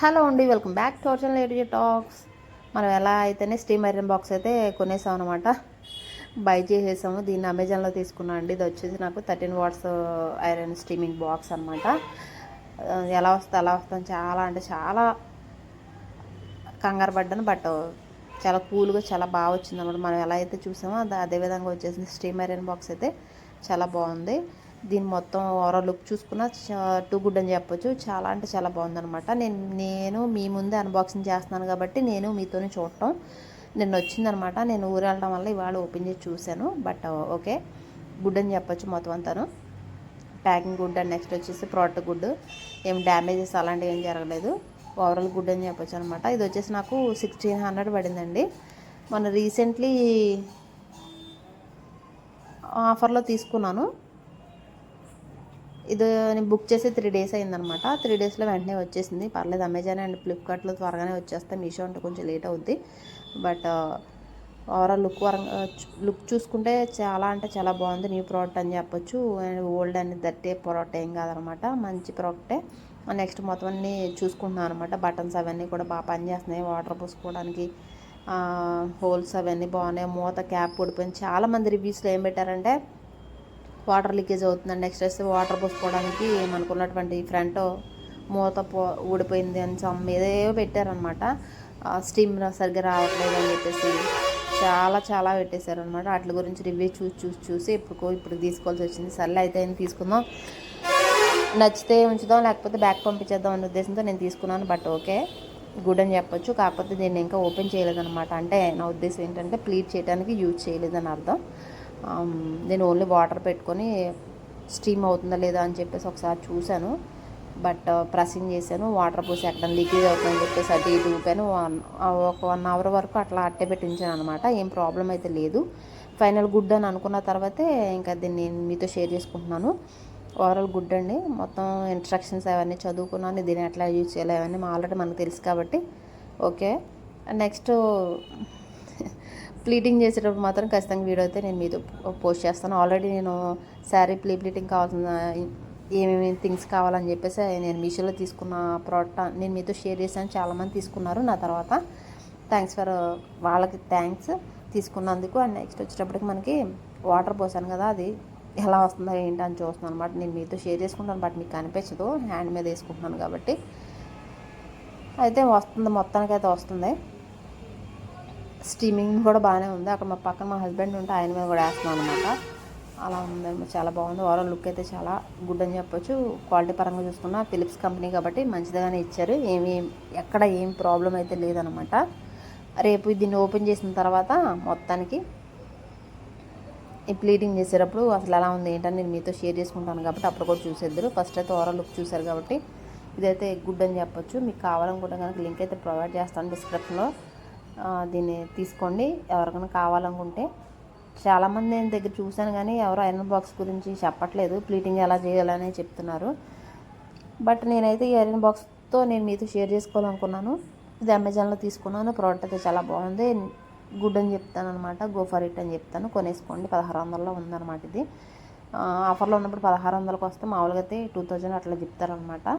Hello అండి welcome back to our lady talks మనం ఎలా అయితేనే స్టీమ్ ఐరన్ బాక్స్ అయితే కొనేసాం అనమాట బై చేసేసాము దీన్ని అమెజాన్లో తీసుకున్నాం అండి. ఇది వచ్చేసి నాకు thirteen watts iron steaming box అనమాట ఎలా వస్తుంది ఎలా వస్తుంది చాలా అంటే చాలా కంగారు పడ్డాను. బట్ చాలా కూల్గా చాలా బాగా వచ్చింది అనమాట మనం ఎలా అయితే చూసామో అదే విధంగా వచ్చేసింది. స్టీమ్ ఐరన్ బాక్స్ అయితే చాలా బాగుంది. దీని మొత్తం ఓవరాల్ లుక్ చూసుకున్న టూ గుడ్ అని చెప్పొచ్చు. చాలా అంటే చాలా బాగుందనమాట నేను నేను మీ ముందే అన్బాక్సింగ్ చేస్తున్నాను కాబట్టి నేను మీతోనే చూడటం నిన్న వచ్చిందనమాట నేను ఊరు వెళ్ళడం వల్ల ఇవాళ ఓపెన్ చేసి చూశాను. బట్ ఓకే గుడ్ అని చెప్పొచ్చు మొత్తం అంతాను. ప్యాకింగ్ గుడ్ అండ్ నెక్స్ట్ వచ్చేసి ప్రోడక్ట్ గుడ్ ఏం డ్యామేజెస్ అలాంటివి ఏం జరగలేదు. ఓవరాల్ గుడ్ అని చెప్పొచ్చు అనమాట ఇది వచ్చేసి నాకు సిక్స్టీన్ హండ్రెడ్ పడిందండి. మన రీసెంట్లీ ఆఫర్లో తీసుకున్నాను. ఇది నేను బుక్ చేసి త్రీ డేస్ అయిందనమాట. త్రీ డేస్లో వెంటనే వచ్చేసింది. పర్లేదు అమెజాన్ అండ్ ఫ్లిప్కార్ట్లో త్వరగానే వచ్చేస్తాయి మీషో అంటే కొంచెం లేట్ అవుద్ది. బట్ ఓవరాల్ లుక్ వరంగా లుక్ చూసుకుంటే చాలా అంటే చాలా బాగుంది. న్యూ ప్రోడక్ట్ అని చెప్పొచ్చు. అండ్ ఓల్డ్ అని దట్టే ప్రోడక్ట్ ఏం కాదనమాట. మంచి ప్రోడక్టే. నెక్స్ట్ మొత్తం అన్నీ చూసుకుంటున్నాను అనమాట. బటన్స్ అవన్నీ కూడా బాగా పనిచేస్తున్నాయి. వాటర్ పోసుకోవడానికి హోల్స్ అవన్నీ బాగున్నాయి. మూత క్యాప్ ఊడిపోయింది. చాలామంది రివ్యూస్లో ఏం పెట్టారంటే వాటర్ లీకేజ్ అవుతుందండి. నెక్స్ట్ వస్తే వాటర్ పోసుకోవడానికి మనకున్నటువంటి ఫ్రంట్ మూత పో ఊడిపోయింది అని సమ్ పెట్టారనమాట స్టీమ్ సరిగ్గా రావట్లేదు అని చెప్పేసి చాలా చాలా పెట్టేశారు అనమాట వాటి గురించి రివ్యూ చూసి చూసి చూసి ఇప్పుడు ఇప్పుడు తీసుకోవాల్సి వచ్చింది. సర్లే అయితే తీసుకుందాం. నచ్చితే ఉంచుదాం లేకపోతే బ్యాక్ పంపించేద్దాం అనే ఉద్దేశంతో నేను తీసుకున్నాను బట్ ఓకే గుడ్ అని చెప్పొచ్చు. కాకపోతే దీన్ని ఇంకా ఓపెన్ చేయలేదన్నమాట. అంటే నా ఉద్దేశం ఏంటంటే ప్లీట్ చేయడానికి యూజ్ చేయలేదని అర్థం. నేను ఓన్లీ వాటర్ పెట్టుకొని స్టీమ్ అవుతుందా లేదా అని చెప్పేసి ఒకసారి చూశాను. బట్ ప్రెసింగ్ చేశాను. వాటర్ పోసి ఎక్కడ లీకేజ్ అవుతుందని చెప్పేసి అది ఇటు ఊపాను. ఒక వన్ అవర్ వరకు అట్లా అట్టే పెట్టించాను అనమాట ఏం ప్రాబ్లం అయితే లేదు. ఫైనల్ గుడ్ అని అనుకున్న తర్వాతే ఇంకా దీన్ని నేను మీతో షేర్ చేసుకుంటున్నాను. ఓవరాల్ గుడ్ అండి. మొత్తం ఇన్స్ట్రక్షన్స్ అవన్నీ చదువుకున్నాను. దీన్ని ఎట్లా యూజ్ చేయాలి అవన్నీ ఆల్రెడీ మనకు తెలుసు కాబట్టి. ఓకే. నెక్స్ట్ ప్లీటింగ్ చేసేటప్పుడు మాత్రం ఖచ్చితంగా వీడియో అయితే నేను మీతో పోస్ట్ చేస్తాను. ఆల్రెడీ నేను శారీ ప్లీ ప్లీటింగ్ కావాల్సిన ఏమేమి థింగ్స్ కావాలని చెప్పేసి నేను మీషోలో తీసుకున్న ప్రోడక్ట్ నేను మీతో షేర్ చేశాను. చాలామంది తీసుకున్నారు నా తర్వాత. థ్యాంక్స్ ఫర్ వాళ్ళకి థ్యాంక్స్ తీసుకున్నందుకు. అండ్ నెక్స్ట్ వచ్చేటప్పటికి మనకి వాటర్ పోసాను కదా అది ఎలా వస్తుందో ఏంటి అని చూస్తున్నాను అనమాట నేను మీతో షేర్ చేసుకుంటాను బట్ మీకు కనిపించదు హ్యాండ్ మీద వేసుకుంటున్నాను కాబట్టి. అయితే వస్తుంది మొత్తానికి అయితే వస్తుంది. స్టీమింగ్ కూడా బాగానే ఉంది. అక్కడ మా పక్కన మా హస్బెండ్ ఉంటే ఆయన మీద కూడా వేస్తున్నాం అనమాట అలా ఉంది. చాలా బాగుంది. ఓవరాల్ లుక్ అయితే చాలా గుడ్ అని చెప్పొచ్చు. క్వాలిటీ పరంగా చూసుకున్న ఫిలిప్స్ కంపెనీ కాబట్టి మంచిదిగానే ఇచ్చారు. ఏమి ఎక్కడ ఏం ప్రాబ్లం అయితే లేదనమాట రేపు దీన్ని ఓపెన్ చేసిన తర్వాత మొత్తానికి ఈ ప్లీటింగ్ చేసేటప్పుడు అసలు ఎలా ఉంది ఏంటని నేను మీతో షేర్ చేసుకుంటాను కాబట్టి అప్పుడు కూడా చూసేద్దరు. ఫస్ట్ అయితే ఓవరాల్ లుక్ చూశారు కాబట్టి ఇదైతే గుడ్ అని చెప్పొచ్చు. మీకు కావాలనుకుంటే కనుక లింక్ అయితే ప్రొవైడ్ చేస్తాను డిస్క్రిప్షన్లో దీన్ని తీసుకోండి. ఎవరికైనా కావాలనుకుంటే. చాలామంది నేను దగ్గర చూశాను కానీ ఎవరు ఐరన్ బాక్స్ గురించి చెప్పట్లేదు. ప్లీటింగ్ ఎలా చేయాలని చెప్తున్నారు. బట్ నేనైతే ఈ ఐరన్ బాక్స్తో నేను మీతో షేర్ చేసుకోవాలనుకున్నాను. ఇది అమెజాన్లో తీసుకున్నాను. ప్రోడక్ట్ అయితే చాలా బాగుంది. గుడ్ అని చెప్తాను అనమాట గో ఫర్ ఇట్ అని చెప్తాను. కొనేసుకోండి. పదహారు వందల్లో ఉందన్నమాట ఇది. ఆఫర్లో ఉన్నప్పుడు పదహారు వందలకు వస్తే మామూలుగా అయితే టూ థౌజండ్ అట్లా చెప్తారనమాట